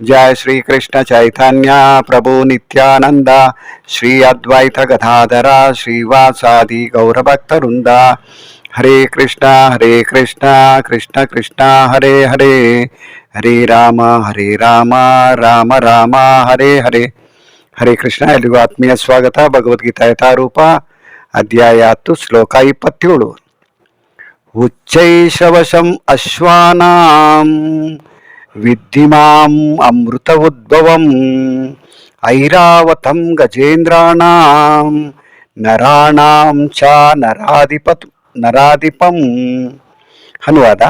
ನಿರ್ವಿಶೇಷ ಶೂನ್ಯವಾದಿ ಪಾಶ್ಚಾತ ದೇಶತಾರಿಣಿ जय श्री कृष्ण चैतन्य प्रभु नित्यानंद श्री अद्वैत गदाधरा श्रीवासादि गौरभक्तवृंद हरे कृष्ण हरे कृष्ण कृष्ण कृष्ण हरे हरे हरे राम हरे राम ರಾಮ ರಾಮ ಹರೇ ಹರೇ ಹರೇ ಕೃಷ್ಣ ಎಲ್ಲಿಗೂ ಆತ್ಮೀಯ ಸ್ವಾಗತ ಭಗವದ್ಗೀತಾ ಯಥಾರೂಪ ಅಧ್ಯಾಯ ಹತ್ತು ಶ್ಲೋಕ ಇಪ್ಪತ್ತೇಳು ಉಚ್ಚೈಷವಶಂ ಅಶ್ವಾನಾಂ ವಿದ್ಧಿಮಾಂ ಅಮೃತ ಉದ್ಭವಂ ಐರಾವತಂ ಗಜೇಂದ್ರಾಣಾಂ ನರಾಣಾಂ ಚ ನರಾಧಿಪತ್ ನರಾಧಿಪಂ ಅನುವಾದ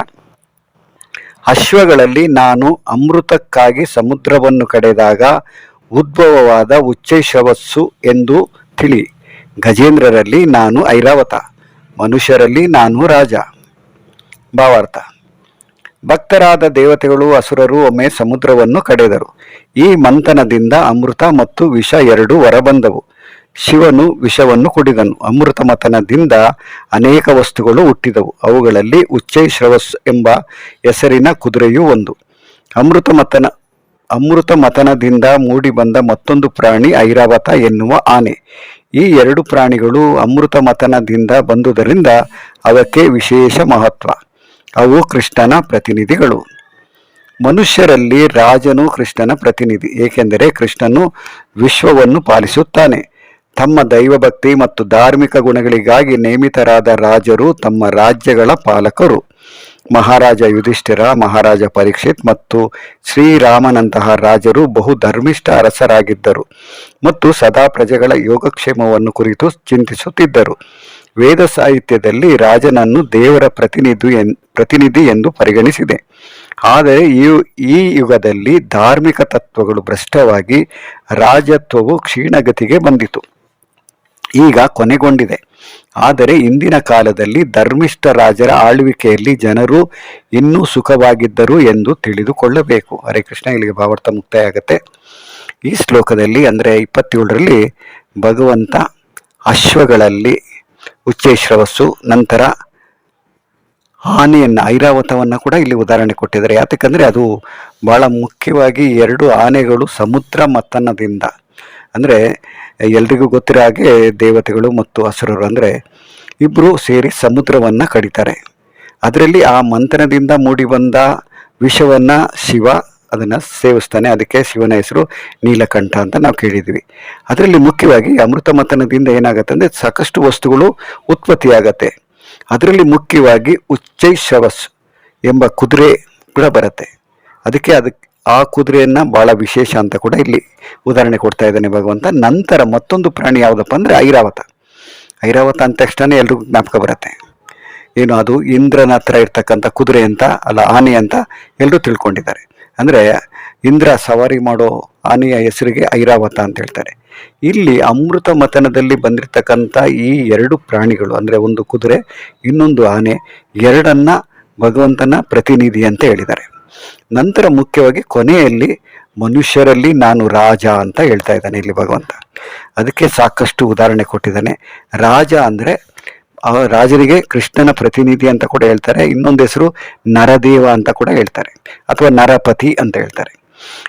ಅಶ್ವಗಳಲ್ಲಿ ನಾನು ಅಮೃತಕ್ಕಾಗಿ ಸಮುದ್ರವನ್ನು ಕಡೆದಾಗ ಉದ್ಭವವಾದ ಉಚ್ಚೈಷವಸ್ಸು ಎಂದು ತಿಳಿ. ಗಜೇಂದ್ರರಲ್ಲಿ ನಾನು ಐರಾವತ, ಮನುಷ್ಯರಲ್ಲಿ ನಾನು ರಾಜ. ಭಾವಾರ್ಥ. ಭಕ್ತರಾದ ದೇವತೆಗಳು ಅಸುರರು ಒಮ್ಮೆ ಸಮುದ್ರವನ್ನು ಕಡೆದರು. ಈ ಮಂಥನದಿಂದ ಅಮೃತ ಮತ್ತು ವಿಷ ಎರಡು ಹೊರಬಂದವು. ಶಿವನು ವಿಷವನ್ನು ಕುಡಿದನು. ಅಮೃತ ಮಥನದಿಂದ ಅನೇಕ ವಸ್ತುಗಳು ಹುಟ್ಟಿದವು. ಅವುಗಳಲ್ಲಿ ಉಚ್ಚೈಶ್ರವಸ್ ಎಂಬ ಹೆಸರಿನ ಕುದುರೆಯೂ ಒಂದು. ಅಮೃತ ಮಥನ, ಅಮೃತ ಮಥನದಿಂದ ಮೂಡಿ ಬಂದ ಮತ್ತೊಂದು ಪ್ರಾಣಿ ಐರಾವತ ಎನ್ನುವ ಆನೆ. ಈ ಎರಡು ಪ್ರಾಣಿಗಳು ಅಮೃತ ಮಥನದಿಂದ ಬಂದುದರಿಂದ ಅದಕ್ಕೆ ವಿಶೇಷ ಮಹತ್ವ. ಅವು ಕೃಷ್ಣನ ಪ್ರತಿನಿಧಿಗಳು. ಮನುಷ್ಯರಲ್ಲಿ ರಾಜನು ಕೃಷ್ಣನ ಪ್ರತಿನಿಧಿ, ಏಕೆಂದರೆ ಕೃಷ್ಣನು ವಿಶ್ವವನ್ನು ಪಾಲಿಸುತ್ತಾನೆ. ತಮ್ಮ ದೈವಭಕ್ತಿ ಮತ್ತು ಧಾರ್ಮಿಕ ಗುಣಗಳಿಗಾಗಿ ನೇಮಿತರಾದ ರಾಜರು ತಮ್ಮ ರಾಜ್ಯಗಳ ಪಾಲಕರು. ಮಹಾರಾಜ ಯುಧಿಷ್ಠಿರ, ಮಹಾರಾಜ ಪರೀಕ್ಷಿತ್ ಮತ್ತು ಶ್ರೀರಾಮನಂತಹ ರಾಜರು ಬಹು ಧರ್ಮಿಷ್ಠ ಅರಸರಾಗಿದ್ದರು ಮತ್ತು ಸದಾ ಪ್ರಜೆಗಳ ಯೋಗಕ್ಷೇಮವನ್ನು ಕುರಿತು ಚಿಂತಿಸುತ್ತಿದ್ದರು. ವೇದ ಸಾಹಿತ್ಯದಲ್ಲಿ ರಾಜನನ್ನು ದೇವರ ಪ್ರತಿನಿಧಿ ಎನ್, ಪ್ರತಿನಿಧಿ ಎಂದು ಪರಿಗಣಿಸಿದೆ. ಆದರೆ ಈ ಈ ಯುಗದಲ್ಲಿ ಧಾರ್ಮಿಕ ತತ್ವಗಳು ಭ್ರಷ್ಟವಾಗಿ ರಾಜತ್ವವು ಕ್ಷೀಣಗತಿಗೆ ಬಂದಿತು. ಈಗ ಕೊನೆಗೊಂಡಿದೆ. ಆದರೆ ಇಂದಿನ ಕಾಲದಲ್ಲಿ ಧರ್ಮಿಷ್ಠ ರಾಜರ ಆಳ್ವಿಕೆಯಲ್ಲಿ ಜನರು ಇನ್ನೂ ಸುಖವಾಗಿದ್ದರು ಎಂದು ತಿಳಿದುಕೊಳ್ಳಬೇಕು. ಹರೇ ಕೃಷ್ಣ, ಇಲ್ಲಿಗೆ ಭಾವಾರ್ಥ ಮುಕ್ತಾಯ ಆಗುತ್ತೆ ಈ ಶ್ಲೋಕದಲ್ಲಿ ಅಂದರೆ ಇಪ್ಪತ್ತೇಳರಲ್ಲಿ ಭಗವಂತ ಅಶ್ವಗಳಲ್ಲಿ ಉಚ್ಚೈಶ್ರವಸ್ಸು ನಂತರ ಆನೆಯನ್ನು, ಐರಾವತವನ್ನು ಕೂಡ ಇಲ್ಲಿ ಉದಾಹರಣೆ ಕೊಟ್ಟಿದ್ದಾರೆ. ಯಾತಕ್ಕಂದರೆ ಅದು ಭಾಳ ಮುಖ್ಯವಾಗಿ ಎರಡು ಆನೆಗಳು ಸಮುದ್ರ ಮತನದಿಂದ ಅಂದರೆ ಎಲ್ರಿಗೂ ಗೊತ್ತಿರೋ ಹಾಗೆ ದೇವತೆಗಳು ಮತ್ತು ಹಸುರರು ಅಂದರೆ ಇಬ್ಬರು ಸೇರಿ ಸಮುದ್ರವನ್ನು ಕಡಿತಾರೆ. ಅದರಲ್ಲಿ ಆ ಮಂಥನದಿಂದ ಮೂಡಿ ಬಂದ ವಿಷವನ್ನು ಶಿವ ಅದನ್ನು ಸೇವಿಸ್ತಾನೆ. ಅದಕ್ಕೆ ಶಿವನ ಹೆಸರು ನೀಲಕಂಠ ಅಂತ ನಾವು ಕೇಳಿದ್ವಿ. ಅದರಲ್ಲಿ ಮುಖ್ಯವಾಗಿ ಅಮೃತ ಮಥನದಿಂದ ಏನಾಗುತ್ತೆ ಅಂದರೆ ಸಾಕಷ್ಟು ವಸ್ತುಗಳು ಉತ್ಪತ್ತಿಯಾಗತ್ತೆ. ಅದರಲ್ಲಿ ಮುಖ್ಯವಾಗಿ ಉಚ್ಚೈ ಶವಸ್ ಎಂಬ ಕುದುರೆ ಕೂಡ ಬರುತ್ತೆ. ಅದಕ್ಕೆ ಅದಕ್ಕೆ ಆ ಕುದುರೆಯನ್ನು ಭಾಳ ವಿಶೇಷ ಅಂತ ಕೂಡ ಇಲ್ಲಿ ಉದಾಹರಣೆ ಕೊಡ್ತಾ ಇದ್ದಾನೆ ಭಗವಂತ. ನಂತರ ಮತ್ತೊಂದು ಪ್ರಾಣಿ ಯಾವುದಪ್ಪ ಅಂದರೆ ಐರಾವತ. ಐರಾವತ ಅಂದ ತಕ್ಷಣ ಎಲ್ರಿಗೂ ಜ್ಞಾಪಕ ಬರುತ್ತೆ. ಏನು ಅದು ಇಂದ್ರನ ಹತ್ರ ಇರ್ತಕ್ಕಂಥ ಕುದುರೆ ಅಂತ, ಅಲ್ಲ ಆನೆ ಅಂತ ಎಲ್ಲರೂ ತಿಳ್ಕೊಂಡಿದ್ದಾರೆ. ಅಂದರೆ ಇಂದ್ರ ಸವಾರಿ ಮಾಡೋ ಆನೆಯ ಹೆಸರಿಗೆ ಐರಾವತ ಅಂತ ಹೇಳ್ತಾರೆ. ಇಲ್ಲಿ ಅಮೃತ ಮತನದಲ್ಲಿ ಬಂದಿರತಕ್ಕಂಥ ಈ ಎರಡು ಪ್ರಾಣಿಗಳು, ಅಂದರೆ ಒಂದು ಕುದುರೆ, ಇನ್ನೊಂದು ಆನೆ, ಎರಡನ್ನ ಭಗವಂತನ ಪ್ರತಿನಿಧಿ ಅಂತ ಹೇಳಿದ್ದಾರೆ. ನಂತರ ಮುಖ್ಯವಾಗಿ ಕೊನೆಯಲ್ಲಿ ಮನುಷ್ಯರಲ್ಲಿ ನಾನು ರಾಜ ಅಂತ ಹೇಳ್ತಾ ಇದ್ದಾನೆ ಇಲ್ಲಿ ಭಗವಂತ. ಅದಕ್ಕೆ ಸಾಕಷ್ಟು ಉದಾಹರಣೆ ಕೊಟ್ಟಿದ್ದಾನೆ. ರಾಜ ಅಂದರೆ ಆ ರಾಜರಿಗೆ ಕೃಷ್ಣನ ಪ್ರತಿನಿಧಿ ಅಂತ ಕೂಡ ಹೇಳ್ತಾರೆ. ಇನ್ನೊಂದು ಹೆಸರು ನರದೇವ ಅಂತ ಕೂಡ ಹೇಳ್ತಾರೆ. ಅಥವಾ ನರಪತಿ ಅಂತ ಹೇಳ್ತಾರೆ.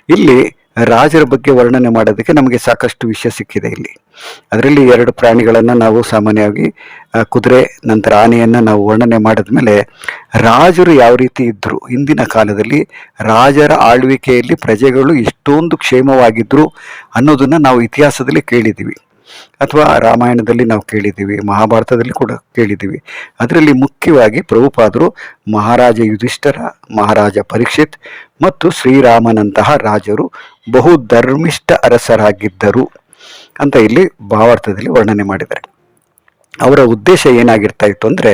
ಇಲ್ಲಿ ರಾಜರ ಬಗ್ಗೆ ವರ್ಣನೆ ಮಾಡೋದಕ್ಕೆ ನಮಗೆ ಸಾಕಷ್ಟು ವಿಷಯ ಸಿಕ್ಕಿದೆ ಇಲ್ಲಿ. ಅದರಲ್ಲಿ ಎರಡು ಪ್ರಾಣಿಗಳನ್ನು ನಾವು ಸಾಮಾನ್ಯವಾಗಿ ಕುದುರೆ, ನಂತರ ಆನೆಯನ್ನು ನಾವು ವರ್ಣನೆ ಮಾಡಿದ ಮೇಲೆ ರಾಜರು ಯಾವ ರೀತಿ ಇದ್ದರು ಹಿಂದಿನ ಕಾಲದಲ್ಲಿ ರಾಜರ ಆಳ್ವಿಕೆಯಲ್ಲಿ ಪ್ರಜೆಗಳು ಇಷ್ಟೊಂದು ಕ್ಷೇಮವಾಗಿದ್ದರು ಅನ್ನೋದನ್ನು ನಾವು ಇತಿಹಾಸದಲ್ಲಿ ಕೇಳಿದ್ದೀವಿ. ಅಥವಾ ರಾಮಾಯಣದಲ್ಲಿ ನಾವು ಕೇಳಿದ್ದೀವಿ, ಮಹಾಭಾರತದಲ್ಲಿ ಕೂಡ ಕೇಳಿದ್ದೀವಿ. ಅದರಲ್ಲಿ ಮುಖ್ಯವಾಗಿ ಪ್ರಭುಪಾದರು ಮಹಾರಾಜ ಯುಧಿಷ್ಠರ, ಮಹಾರಾಜ ಪರೀಕ್ಷಿತ್ ಮತ್ತು ಶ್ರೀರಾಮನಂತಹ ರಾಜರು ಬಹು ಧರ್ಮಿಷ್ಠ ಅರಸರಾಗಿದ್ದರು ಅಂತ ಇಲ್ಲಿ ಭಾವಾರ್ಥದಲ್ಲಿ ವರ್ಣನೆ ಮಾಡಿದ್ದಾರೆ. ಅವರ ಉದ್ದೇಶ ಏನಾಗಿರ್ತಾ ಇತ್ತು ಅಂದರೆ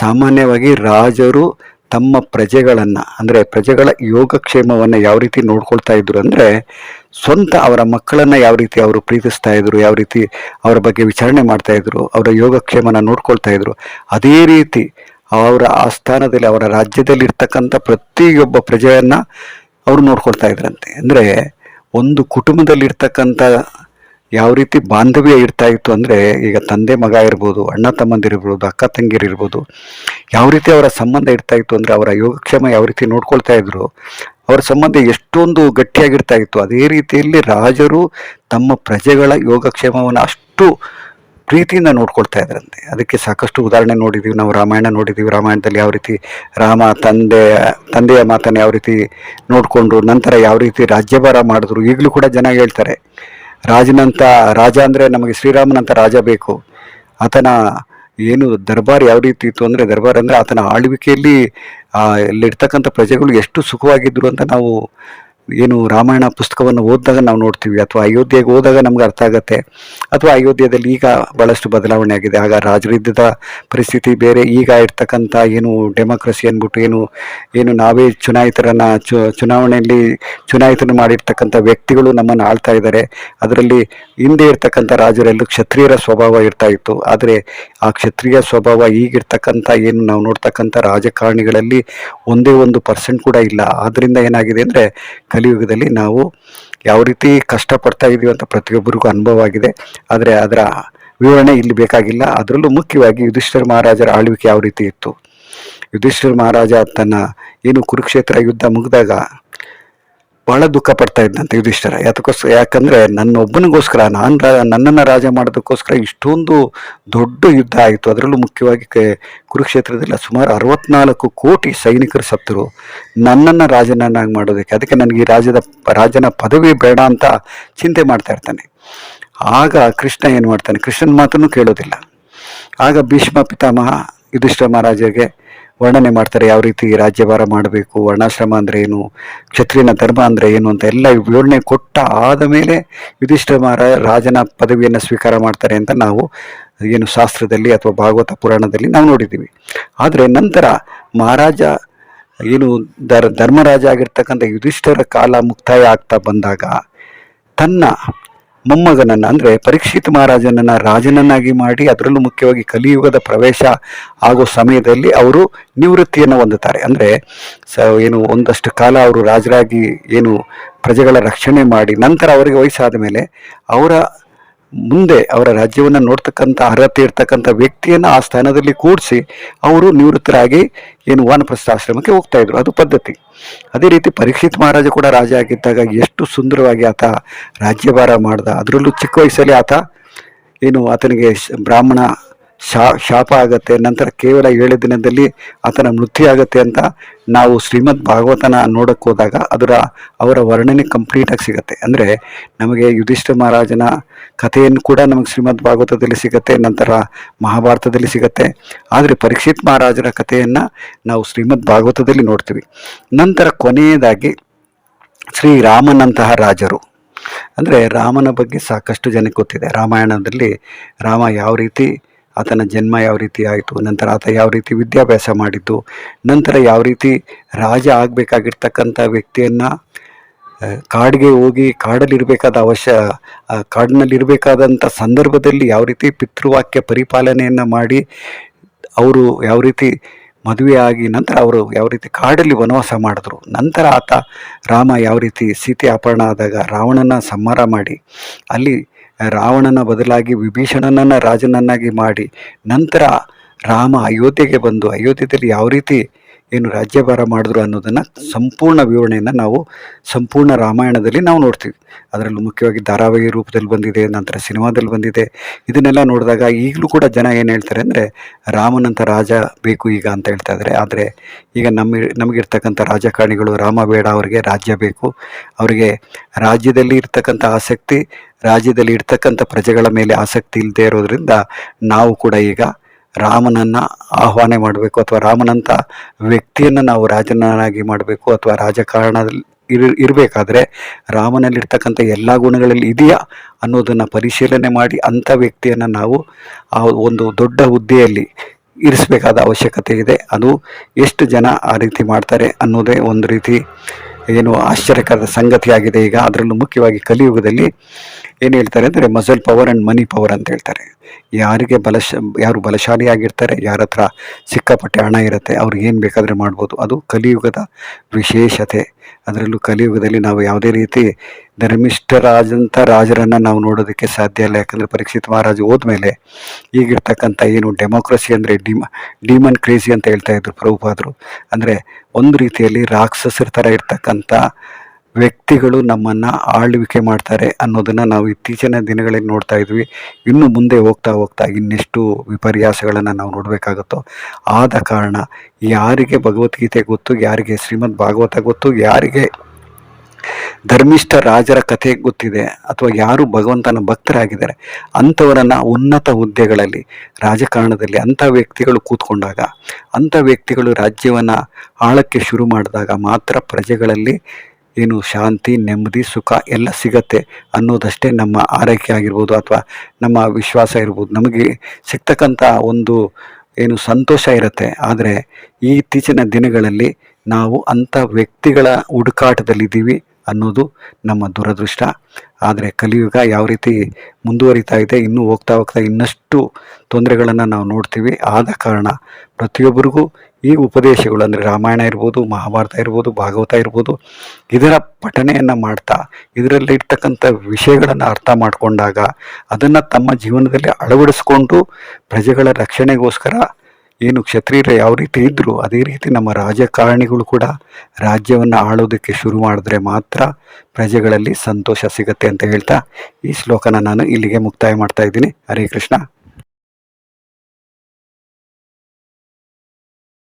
ಸಾಮಾನ್ಯವಾಗಿ ರಾಜರು ತಮ್ಮ ಪ್ರಜೆಗಳನ್ನು, ಅಂದರೆ ಪ್ರಜೆಗಳ ಯೋಗಕ್ಷೇಮವನ್ನು ಯಾವ ರೀತಿ ನೋಡ್ಕೊಳ್ತಾ ಇದ್ರು ಅಂದರೆ, ಸ್ವಂತ ಅವರ ಮಕ್ಕಳನ್ನು ಯಾವ ರೀತಿ ಅವರು ಪ್ರೀತಿಸ್ತಾ ಇದ್ರು, ಯಾವ ರೀತಿ ಅವರ ಬಗ್ಗೆ ವಿಚಾರಣೆ ಮಾಡ್ತಾ ಇದ್ರು, ಅವರ ಯೋಗಕ್ಷೇಮನ ನೋಡ್ಕೊಳ್ತಾ ಇದ್ರು, ಅದೇ ರೀತಿ ಅವರ ಆಸ್ಥಾನದಲ್ಲಿ, ಅವರ ರಾಜ್ಯದಲ್ಲಿ ಇರ್ತಕ್ಕಂಥ ಪ್ರತಿಯೊಬ್ಬ ಪ್ರಜೆಯನ್ನು ಅವರು ನೋಡ್ಕೊಳ್ತಾ ಇದ್ರಂತೆ. ಅಂದರೆ ಒಂದು ಕುಟುಂಬದಲ್ಲಿ ಇರ್ತಕ್ಕಂಥ ಯಾವ ರೀತಿ ಬಾಂಧವ್ಯ ಇರ್ತಾ ಇತ್ತು ಅಂದರೆ ಈಗ ತಂದೆ ಮಗ ಇರ್ಬೋದು, ಅಣ್ಣ ತಮ್ಮಂದಿರಿರ್ಬೋದು ಅಕ್ಕ ತಂಗಿರಿರ್ಬೋದು ಯಾವ ರೀತಿ ಅವರ ಸಂಬಂಧ ಇರ್ತಾ ಇತ್ತು ಅಂದರೆ ಅವರ ಯೋಗಕ್ಷೇಮ ಯಾವ ರೀತಿ ನೋಡ್ಕೊಳ್ತಾ ಇದ್ರು, ಅವರ ಸಂಬಂಧ ಎಷ್ಟೊಂದು ಗಟ್ಟಿಯಾಗಿರ್ತಾ ಇತ್ತು. ಅದೇ ರೀತಿಯಲ್ಲಿ ರಾಜರು ತಮ್ಮ ಪ್ರಜೆಗಳ ಯೋಗಕ್ಷೇಮವನ್ನು ಅಷ್ಟು ಪ್ರೀತಿಯಿಂದ ನೋಡ್ಕೊಳ್ತಾ ಇದ್ರಂತೆ. ಅದಕ್ಕೆ ಸಾಕಷ್ಟು ಉದಾಹರಣೆ ನೋಡಿದ್ದೀವಿ ನಾವು ರಾಮಾಯಣ ನೋಡಿದ್ದೀವಿ ರಾಮಾಯಣದಲ್ಲಿ ಯಾವ ರೀತಿ ರಾಮ ತಂದೆ, ತಂದೆಯ ಮಾತನ್ನು ಯಾವ ರೀತಿ ನೋಡಿಕೊಂಡು ನಂತರ ಯಾವ ರೀತಿ ರಾಜ್ಯಭಾರ ಮಾಡಿದ್ರು, ಈಗಲೂ ಕೂಡ ಜನ ಹೇಳ್ತಾರೆ. ರಾಜನಂತ ರಾಜ ಅಂದರೆ ನಮಗೆ ಶ್ರೀರಾಮನಂತ ರಾಜ ಬೇಕು. ಆತನ ಏನು ದರ್ಬಾರ್ ಯಾವ ರೀತಿ ಇತ್ತು ಅಂದರೆ ದರ್ಬಾರ್ ಅಂದರೆ ಆತನ ಆಳ್ವಿಕೆಯಲ್ಲಿ ಅಲ್ಲಿರ್ತಕ್ಕಂಥ ಪ್ರಜೆಗಳು ಎಷ್ಟು ಸುಖವಾಗಿದ್ದರು ಅಂತ ನಾವು ಏನು ರಾಮಾಯಣ ಪುಸ್ತಕವನ್ನು ಓದಿದಾಗ ನಾವು ನೋಡ್ತೀವಿ ಅಥವಾ ಅಯೋಧ್ಯೆಗೆ ಹೋದಾಗ ನಮ್ಗೆ ಅರ್ಥ ಆಗುತ್ತೆ. ಅಥವಾ ಅಯೋಧ್ಯೆಯಲ್ಲಿ ಈಗ ಭಾಳಷ್ಟು ಬದಲಾವಣೆ ಆಗಿದೆ. ಆಗ ರಾಜರಿದ್ದ ಪರಿಸ್ಥಿತಿ ಬೇರೆ. ಈಗ ಇರ್ತಕ್ಕಂಥ ಏನು ಡೆಮೋಕ್ರಸಿ ಅಂದ್ಬಿಟ್ಟು ಏನು ಏನು ನಾವೇ ಚುನಾಯಿತರನ್ನು ಚುನಾವಣೆಯಲ್ಲಿ ಚುನಾಯಿತನ ಮಾಡಿರ್ತಕ್ಕಂಥ ವ್ಯಕ್ತಿಗಳು ನಮ್ಮನ್ನು ಆಳ್ತಾ ಇದ್ದಾರೆ. ಅದರಲ್ಲಿ ಹಿಂದೆ ಇರ್ತಕ್ಕಂಥ ರಾಜರೆಲ್ಲೂ ಕ್ಷತ್ರಿಯರ ಸ್ವಭಾವ ಇರ್ತಾ ಇತ್ತು. ಆದರೆ ಆ ಕ್ಷತ್ರಿಯ ಸ್ವಭಾವ ಈಗಿರ್ತಕ್ಕಂಥ ಏನು ನಾವು ನೋಡ್ತಕ್ಕಂಥ ರಾಜಕಾರಣಿಗಳಲ್ಲಿ ಒಂದೇ ಒಂದು ಪರ್ಸೆಂಟ್ ಕೂಡ ಇಲ್ಲ. ಆದ್ದರಿಂದ ಏನಾಗಿದೆ ಅಂದರೆ ಕಲಿಯುಗದಲ್ಲಿ ನಾವು ಯಾವ ರೀತಿ ಕಷ್ಟಪಡ್ತಾ ಇದ್ದೀವಿ ಅಂತ ಪ್ರತಿಯೊಬ್ಬರಿಗೂ ಅನುಭವ ಆಗಿದೆ ಆದರೆ ಅದರ ವಿವರಣೆ ಇಲ್ಲಿ ಬೇಕಾಗಿಲ್ಲ. ಅದರಲ್ಲೂ ಮುಖ್ಯವಾಗಿ ಯುಧಿಷ್ಠಿರ ಮಹಾರಾಜರ ಆಳ್ವಿಕೆ ಯಾವ ರೀತಿ ಇತ್ತು? ಯುಧಿಷ್ಠಿರ ಮಹಾರಾಜ ತನ್ನ ಏನು ಕುರುಕ್ಷೇತ್ರ ಯುದ್ಧ ಮುಗಿದಾಗ ಬಹಳ ದುಃಖ ಪಡ್ತಾ ಇದ್ದಂತೆ ಯುಧಿಷ್ಠರ. ಯಾತಕ್ಕೋಸ್ಕರ ಯಾಕಂದ್ರೆ ನನ್ನೊಬ್ಬನಿಗೋಸ್ಕರ, ನಾನು ರಾ, ನನ್ನನ್ನು ರಾಜ ಮಾಡೋದಕ್ಕೋಸ್ಕರ ಇಷ್ಟೊಂದು ದೊಡ್ಡ ಯುದ್ಧ ಆಯಿತು. ಅದರಲ್ಲೂ ಮುಖ್ಯವಾಗಿ ಕುರುಕ್ಷೇತ್ರದಲ್ಲ ಕುರುಕ್ಷೇತ್ರದಲ್ಲಿ ಸುಮಾರು ಅರವತ್ನಾಲ್ಕು ಕೋಟಿ ಸೈನಿಕರು ಸತ್ತರು. ನನ್ನನ್ನು ರಾಜನನ್ನಾಗಿ ಮಾಡೋದಕ್ಕೆ. ಅದಕ್ಕೆ ನನಗೆ ಈ ರಾಜ್ಯದ ರಾಜನ ಪದವಿ ಬೇಡ ಅಂತ ಚಿಂತೆ ಮಾಡ್ತಾ ಇರ್ತಾನೆ. ಆಗ ಕೃಷ್ಣ ಏನು ಮಾಡ್ತಾನೆ? ಕೃಷ್ಣನ ಮಾತನ್ನು ಕೇಳೋದಿಲ್ಲ. ಆಗ ಭೀಷ್ಮ ಪಿತಾಮಹ ಯುಧಿಷ್ಠ ಮಹಾರಾಜರಿಗೆ ವರ್ಣನೆ ಮಾಡ್ತಾರೆ ಯಾವ ರೀತಿ ರಾಜ್ಯಭಾರ ಮಾಡಬೇಕು, ವರ್ಣಾಶ್ರಮ ಅಂದರೆ ಏನು, ಕ್ಷತ್ರಿಯನ ಧರ್ಮ ಅಂದರೆ ಏನು ಅಂತ ಎಲ್ಲ ವಿವರಣೆ ಕೊಟ್ಟ ಆದ ಮೇಲೆ ಮಹಾರಾಜ ರಾಜನ ಪದವಿಯನ್ನು ಸ್ವೀಕಾರ ಮಾಡ್ತಾರೆ ಅಂತ ನಾವು ಏನು ಶಾಸ್ತ್ರದಲ್ಲಿ ಅಥವಾ ಭಾಗವತ ಪುರಾಣದಲ್ಲಿ ನಾವು ನೋಡಿದ್ದೀವಿ. ಆದರೆ ನಂತರ ಮಹಾರಾಜ ಏನು ಧರ್, ಧರ್ಮರಾಜ ಆಗಿರ್ತಕ್ಕಂಥ ಯುಧಿಷ್ಠರ ಕಾಲ ಮುಕ್ತಾಯ ಆಗ್ತಾ ಬಂದಾಗ ತನ್ನ ಮೊಮ್ಮಗನನ್ನು ಅಂದರೆ ಪರೀಕ್ಷಿತ್ ಮಹಾರಾಜನನ್ನು ರಾಜನನ್ನಾಗಿ ಮಾಡಿ ಅದರಲ್ಲೂ ಮುಖ್ಯವಾಗಿ ಕಲಿಯುಗದ ಪ್ರವೇಶ ಆಗೋ ಸಮಯದಲ್ಲಿ ಅವರು ನಿವೃತ್ತಿಯನ್ನು ಹೊಂದುತ್ತಾರೆ. ಅಂದರೆ ಸ ಏನು ಒಂದಷ್ಟು ಕಾಲ ಅವರು ರಾಜರಾಗಿ ಏನು ಪ್ರಜೆಗಳ ರಕ್ಷಣೆ ಮಾಡಿ ನಂತರ ಅವರಿಗೆ ವಯಸ್ಸಾದ ಮೇಲೆ ಅವರ ಮುಂದೆ ಅವರ ರಾಜ್ಯವನ್ನು ನೋಡ್ತಕ್ಕಂಥ ಅರ್ಹತೆ ಇರ್ತಕ್ಕಂಥ ವ್ಯಕ್ತಿಯನ್ನು ಆ ಸ್ಥಾನದಲ್ಲಿ ಕೂಡಿಸಿ ಅವರು ನಿವೃತ್ತರಾಗಿ ಏನು ವಾನಪ್ರಸ್ಥಾಶ್ರಮಕ್ಕೆ ಹೋಗ್ತಾ ಇದ್ರು. ಅದು ಪದ್ಧತಿ. ಅದೇ ರೀತಿ ಪರೀಕ್ಷಿತ್ ಮಹಾರಾಜ ಕೂಡ ರಾಜ ಆಗಿದ್ದಾಗ ಎಷ್ಟು ಸುಂದರವಾಗಿ ಆತ ರಾಜ್ಯಭಾರ ಮಾಡ್ದ. ಅದರಲ್ಲೂ ಚಿಕ್ಕ ವಯಸ್ಸಲ್ಲಿ ಆತ ಏನು ಆತನಿಗೆ ಬ್ರಾಹ್ಮಣ ಶಾ, ಶಾಪ ಆಗತ್ತೆ, ನಂತರ ಕೇವಲ ಏಳು ದಿನದಲ್ಲಿ ಆತನ ಮೃತ್ಯು ಆಗತ್ತೆ ಅಂತ ನಾವು ಶ್ರೀಮದ್ ಭಾಗವತನ ನೋಡಕ್ಕೆ ಹೋದಾಗ ಅದರ, ಅವರ ವರ್ಣನೆ ಕಂಪ್ಲೀಟಾಗಿ ಸಿಗತ್ತೆ. ಅಂದರೆ ನಮಗೆ ಯುಧಿಷ್ಠ ಮಹಾರಾಜನ ಕಥೆಯನ್ನು ಕೂಡ ನಮಗೆ ಶ್ರೀಮದ್ ಭಾಗವತದಲ್ಲಿ ಸಿಗತ್ತೆ, ನಂತರ ಮಹಾಭಾರತದಲ್ಲಿ ಸಿಗತ್ತೆ. ಆದರೆ ಪರೀಕ್ಷಿತ್ ಮಹಾರಾಜರ ಕಥೆಯನ್ನು ನಾವು ಶ್ರೀಮದ್ ಭಾಗವತದಲ್ಲಿ ನೋಡ್ತೀವಿ. ನಂತರ ಕೊನೆಯದಾಗಿ ಶ್ರೀರಾಮನಂತಹ ರಾಜರು. ಅಂದರೆ ರಾಮನ ಬಗ್ಗೆ ಸಾಕಷ್ಟು ಜನಕ್ಕೆ ಗೊತ್ತಿದೆ. ರಾಮಾಯಣದಲ್ಲಿ ರಾಮ ಯಾವ ರೀತಿ ಆತನ ಜನ್ಮ ಯಾವ ರೀತಿ ಆಯಿತು, ನಂತರ ಆತ ಯಾವ ರೀತಿ ವಿದ್ಯಾಭ್ಯಾಸ ಮಾಡಿದ್ದು, ನಂತರ ಯಾವ ರೀತಿ ರಾಜ ಆಗಬೇಕಾಗಿರ್ತಕ್ಕಂಥ ವ್ಯಕ್ತಿಯನ್ನು ಕಾಡಿಗೆ ಹೋಗಿ ಕಾಡಲ್ಲಿರಬೇಕಾದ ಅವಶ್ಯ ಕಾಡಿನಲ್ಲಿರಬೇಕಾದಂಥ ಸಂದರ್ಭದಲ್ಲಿ ಯಾವ ರೀತಿ ಪಿತೃವಾಕ್ಯ ಪರಿಪಾಲನೆಯನ್ನು ಮಾಡಿ, ಅವರು ಯಾವ ರೀತಿ ಮದುವೆ ಆಗಿ ನಂತರ ಅವರು ಯಾವ ರೀತಿ ಕಾಡಲ್ಲಿ ವನವಾಸ ಮಾಡಿದ್ರು, ನಂತರ ಆತ ರಾಮ ಯಾವ ರೀತಿ ಸೀತೆ ಅಪಹರಣ ಆದಾಗ ರಾವಣನ ಸಂಹಾರ ಮಾಡಿ, ಅಲ್ಲಿ ರಾವಣನ ಬದಲಾಗಿ ವಿಭೀಷಣನನ್ನು ರಾಜನನ್ನಾಗಿ ಮಾಡಿ ನಂತರ ರಾಮ ಅಯೋಧ್ಯೆಗೆ ಬಂದು ಅಯೋಧ್ಯೆಯಲ್ಲಿ ಯಾವ ರೀತಿ ಏನು ರಾಜ್ಯಭಾರ ಮಾಡಿದ್ರು ಅನ್ನೋದನ್ನು ಸಂಪೂರ್ಣ ವಿವರಣೆಯನ್ನು ನಾವು ಸಂಪೂರ್ಣ ರಾಮಾಯಣದಲ್ಲಿ ನಾವು ನೋಡ್ತೀವಿ. ಅದರಲ್ಲೂ ಮುಖ್ಯವಾಗಿ ಧಾರಾವಾಹಿ ರೂಪದಲ್ಲಿ ಬಂದಿದೆ, ನಂತರ ಸಿನಿಮಾದಲ್ಲಿ ಬಂದಿದೆ. ಇದನ್ನೆಲ್ಲ ನೋಡಿದಾಗ ಈಗಲೂ ಕೂಡ ಜನ ಏನು ಹೇಳ್ತಾರೆ ಅಂದರೆ ರಾಮನಂಥ ರಾಜ ಬೇಕು ಈಗ ಅಂತ ಹೇಳ್ತಾ ಇದ್ದಾರೆ. ಆದರೆ ಈಗ ನಮ್ಮ ನಮಗಿರ್ತಕ್ಕಂಥ ರಾಜಕಾರಣಿಗಳು ರಾಮ ಬೇಡ, ಅವರಿಗೆ ರಾಜ್ಯ ಬೇಕು. ಅವರಿಗೆ ರಾಜ್ಯದಲ್ಲಿ ಇರ್ತಕ್ಕಂಥ ಆಸಕ್ತಿ ರಾಜ್ಯದಲ್ಲಿ ಇರ್ತಕ್ಕಂಥ ಪ್ರಜೆಗಳ ಮೇಲೆ ಆಸಕ್ತಿ ಇಲ್ಲದೆ ಇರೋದ್ರಿಂದ ನಾವು ಕೂಡ ಈಗ ರಾಮನನ್ನು ಆಹ್ವಾನ ಮಾಡಬೇಕು ಅಥವಾ ರಾಮನಂಥ ವ್ಯಕ್ತಿಯನ್ನು ನಾವು ರಾಜನನ್ನಾಗಿ ಮಾಡಬೇಕು ಅಥವಾ ರಾಜಕಾರಣದಲ್ಲಿ ಇರ್, ಇರಬೇಕಾದ್ರೆ ರಾಮನಲ್ಲಿರ್ತಕ್ಕಂಥ ಎಲ್ಲ ಗುಣಗಳಲ್ಲಿ ಇದೆಯಾ ಅನ್ನೋದನ್ನು ಪರಿಶೀಲನೆ ಮಾಡಿ ಅಂಥ ವ್ಯಕ್ತಿಯನ್ನು ನಾವು ಆ ಒಂದು ದೊಡ್ಡ ಹುದ್ದೆಯಲ್ಲಿ ಇರಿಸಬೇಕಾದ ಅವಶ್ಯಕತೆ ಇದೆ. ಅದು ಎಷ್ಟು ಜನ ಆ ರೀತಿ ಮಾಡ್ತಾರೆ ಅನ್ನೋದೇ ಒಂದು ರೀತಿ ಏನು ಆಶ್ಚರ್ಯಕರ ಸಂಗತಿಯಾಗಿದೆ ಈಗ. ಅದರಲ್ಲೂ ಮುಖ್ಯವಾಗಿ ಕಲಿಯುಗದಲ್ಲಿ ಏನು ಹೇಳ್ತಾರೆ ಅಂದರೆ muscle power and money power ಅಂತ ಹೇಳ್ತಾರೆ. ಯಾರಿಗೆ ಬಲಶ, ಯಾರು ಬಲಶಾಲಿಯಾಗಿರ್ತಾರೆ, ಯಾರ ಹತ್ರ ಸಿಕ್ಕಾಪಟ್ಟೆ ಹಣ ಇರುತ್ತೆ, ಅವ್ರಿಗೆ ಏನು ಬೇಕಾದರೆ ಮಾಡ್ಬೋದು. ಅದು ಕಲಿಯುಗದ ವಿಶೇಷತೆ. ಅದರಲ್ಲೂ ಕಲಿಯುಗದಲ್ಲಿ ನಾವು ಯಾವುದೇ ರೀತಿ ಧರ್ಮಿಷ್ಠರಾದಂಥ ರಾಜರನ್ನು ನಾವು ನೋಡೋದಕ್ಕೆ ಸಾಧ್ಯ ಇಲ್ಲ. ಯಾಕಂದರೆ, ಪರೀಕ್ಷಿತ್ ಮಹಾರಾಜ ಹೋದ್ಮೇಲೆ ಈಗಿರ್ತಕ್ಕಂಥ ಏನು ಡೆಮೋಕ್ರಸಿ ಅಂದರೆ, ಡಿಮ, ಡಿಮನ್ ಕ್ರೇಜಿ ಅಂತ ಹೇಳ್ತಾ ಇದ್ರು ಪ್ರಭುಪಾದರು. ಅಂದರೆ, ಒಂದು ರೀತಿಯಲ್ಲಿ ರಾಕ್ಷಸರ ಥರ ಇರ್ತಕ್ಕಂಥ ವ್ಯಕ್ತಿಗಳು ನಮ್ಮನ್ನು ಆಳ್ವಿಕೆ ಮಾಡ್ತಾರೆ ಅನ್ನೋದನ್ನು ನಾವು ಇತ್ತೀಚಿನ ದಿನಗಳಲ್ಲಿ ನೋಡ್ತಾ ಇದ್ವಿ. ಇನ್ನು ಮುಂದೆ ಹೋಗ್ತಾ ಹೋಗ್ತಾ ಇನ್ನೆಷ್ಟು ವಿಪರ್ಯಾಸಗಳನ್ನು ನಾವು ನೋಡಬೇಕಾಗುತ್ತೋ ಆದ ಕಾರಣ ಯಾರಿಗೆ ಭಗವದ್ಗೀತೆ ಗೊತ್ತು, ಯಾರಿಗೆ ಶ್ರೀಮದ್ ಭಾಗವತ ಗೊತ್ತು, ಯಾರಿಗೆ ಧರ್ಮಿಷ್ಠ ರಾಜರ ಕಥೆ ಗೊತ್ತಿದೆ ಅಥವಾ ಯಾರು ಭಗವಂತನ ಭಕ್ತರಾಗಿದ್ದಾರೆ, ಅಂಥವರನ್ನು ಉನ್ನತ ಹುದ್ದೆಗಳಲ್ಲಿ, ರಾಜಕಾರಣದಲ್ಲಿ ಅಂಥ ವ್ಯಕ್ತಿಗಳು ಕೂತ್ಕೊಂಡಾಗ, ಅಂಥ ವ್ಯಕ್ತಿಗಳು ರಾಜ್ಯವನ್ನು ಆಳಕ್ಕೆ ಶುರು ಮಾಡಿದಾಗ ಮಾತ್ರ ಪ್ರಜೆಗಳಲ್ಲಿ ಏನು ಶಾಂತಿ, ನೆಮ್ಮದಿ, ಸುಖ ಎಲ್ಲ ಸಿಗತ್ತೆ ಅನ್ನೋದಷ್ಟೇ ನಮ್ಮ ಆರೈಕೆ ಆಗಿರ್ಬೋದು ಅಥವಾ ನಮ್ಮ ವಿಶ್ವಾಸ ಇರ್ಬೋದು. ನಮಗೆ ಸಿಗ್ತಕ್ಕಂಥ ಒಂದು ಏನು ಸಂತೋಷ ಇರುತ್ತೆ. ಆದರೆ ಈ ಇತ್ತೀಚಿನ ದಿನಗಳಲ್ಲಿ ನಾವು ಅಂಥ ವ್ಯಕ್ತಿಗಳ ಹುಡುಕಾಟದಲ್ಲಿದ್ದೀವಿ ಅನ್ನೋದು ನಮ್ಮ ದುರದೃಷ್ಟ. ಆದರೆ ಕಲಿಯುಗ ಯಾವ ರೀತಿ ಮುಂದುವರಿತಾ ಇದೆ, ಇನ್ನೂ ಹೋಗ್ತಾ ಹೋಗ್ತಾ ಇನ್ನಷ್ಟು ತೊಂದರೆಗಳನ್ನು ನಾವು ನೋಡ್ತೀವಿ. ಆದ ಕಾರಣ ಪ್ರತಿಯೊಬ್ಬರಿಗೂ ಈ ಉಪದೇಶಗಳು ಅಂದರೆ ರಾಮಾಯಣ ಇರ್ಬೋದು, ಮಹಾಭಾರತ ಇರ್ಬೋದು, ಭಾಗವತ ಇರ್ಬೋದು, ಇದರ ಪಠನೆಯನ್ನು ಮಾಡ್ತಾ ಇದರಲ್ಲಿ ಇರ್ತಕ್ಕಂಥ ವಿಷಯಗಳನ್ನು ಅರ್ಥ ಮಾಡಿಕೊಂಡಾಗ ಅದನ್ನು ತಮ್ಮ ಜೀವನದಲ್ಲಿ ಅಳವಡಿಸ್ಕೊಂಡು ಪ್ರಜೆಗಳ ರಕ್ಷಣೆಗೋಸ್ಕರ ಏನು ಕ್ಷತ್ರಿಯರು ಯಾವ ರೀತಿ ಇದ್ದರೂ ಅದೇ ರೀತಿ ನಮ್ಮ ರಾಜಕಾರಣಿಗಳು ಕೂಡ ರಾಜ್ಯವನ್ನು ಆಳೋದಕ್ಕೆ ಶುರು ಮಾಡಿದ್ರೆ ಮಾತ್ರ ಪ್ರಜೆಗಳಲ್ಲಿ ಸಂತೋಷ ಸಿಗತ್ತೆ ಅಂತ ಹೇಳ್ತಾ ಈ ಶ್ಲೋಕನ ನಾನು ಇಲ್ಲಿಗೆ ಮುಕ್ತಾಯ ಮಾಡ್ತಾ ಇದ್ದೀನಿ. ಹರೇ ಕೃಷ್ಣ.